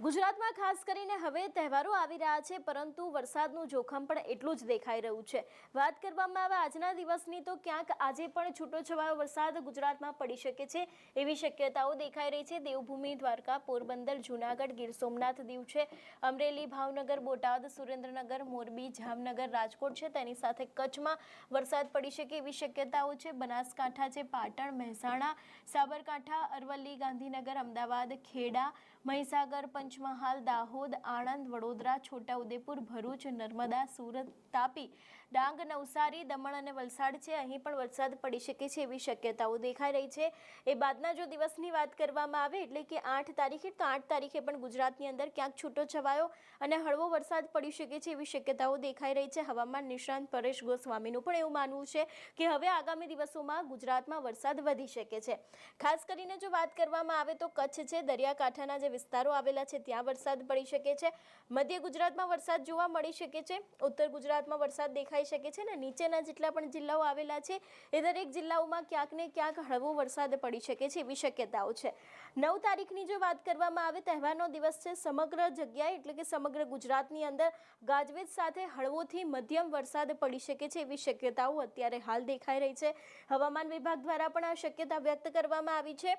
ગુજરાતમાં ખાસ કરીને હવે તહેવારો આવી રહ્યા છે, પરંતુ વરસાદનું જોખમ પણ એટલું જ દેખાઈ રહ્યું છે. વાત કરવામાં આવે આજના દિવસની, તો ક્યાંક આજે પણ છૂટોછવાયો વરસાદ ગુજરાતમાં પડી શકે છે એવી શક્યતાઓ દેખાઈ રહી છે. દેવભૂમિ, દ્વારકા, પોરબંદર, જૂનાગઢ, ગીર સોમનાથ દીવ છે. અમરેલી, ભાવનગર, બોટાદ, સુરેન્દ્રનગર, મોરબી, જામનગર, રાજકોટ છે. તેની સાથે કચ્છમાં વરસાદ પડી શકે એવી શક્યતાઓ છે. બનાસકાંઠા છે, પાટણ, મહેસાણા, સાબરકાંઠા, અરવલ્લી, ગાંધીનગર, અમદાવાદ, ખેડા, મહીસાગર પંચમહાલ, દાહોદ, આણંદ, વડોદરા, છોટાઉદેપુર, ભરૂચ, નર્મદા, સુરત તાપી, ડાંગ, નવસારી, દમણ અને વલસાડ છે. અહીં પણ વરસાદ પડી શકે છે એવી શક્યતાઓ દેખાઈ રહી છે. એ બાદના જો દિવસની વાત કરવામાં આવે એટલે કે આઠ તારીખે, તો આઠ તારીખે પણ ગુજરાતની અંદર ક્યાંક છૂટો છવાયો અને હળવો વરસાદ પડી શકે છે એવી શક્યતાઓ દેખાઈ રહી છે. હવામાન નિષ્ણાંત પરેશ ગોસ્વામીનું પણ એવું માનવું છે કે હવે આગામી દિવસોમાં ગુજરાતમાં વરસાદ વધી શકે છે. ખાસ કરીને જો વાત કરવામાં આવે તો કચ્છ છે. દરિયાકાંઠાના જે વિસ્તારો આવેલા છે, ત્યાં વરસાદ પડી શકે છે. મધ્ય ગુજરાતમાં વરસાદ જોવા મળી શકે છે. ઉત્તર ગુજરાતમાં વરસાદ દેખાઈ શકે છે ને નીચેના જેટલા પણ જિલ્લાઓ આવેલા છે, એ દરેક જિલ્લાઓમાં ક્યાંક ને ક્યાંક હળવો વરસાદ પડી શકે છે એવી શક્યતાઓ છે. નવ તારીખની જો વાત કરવામાં આવે, તહેવારનો દિવસ છે સમગ્ર જગ્યાએ, એટલે કે સમગ્ર ગુજરાતની અંદર ગાજવીજ સાથે હળવોથી મધ્યમ વરસાદ પડી શકે છે એવી શક્યતાઓ અત્યારે હાલ દેખાઈ રહી છે. હવામાન વિભાગ દ્વારા પણ આ શક્યતા વ્યક્ત કરવામાં આવી છે.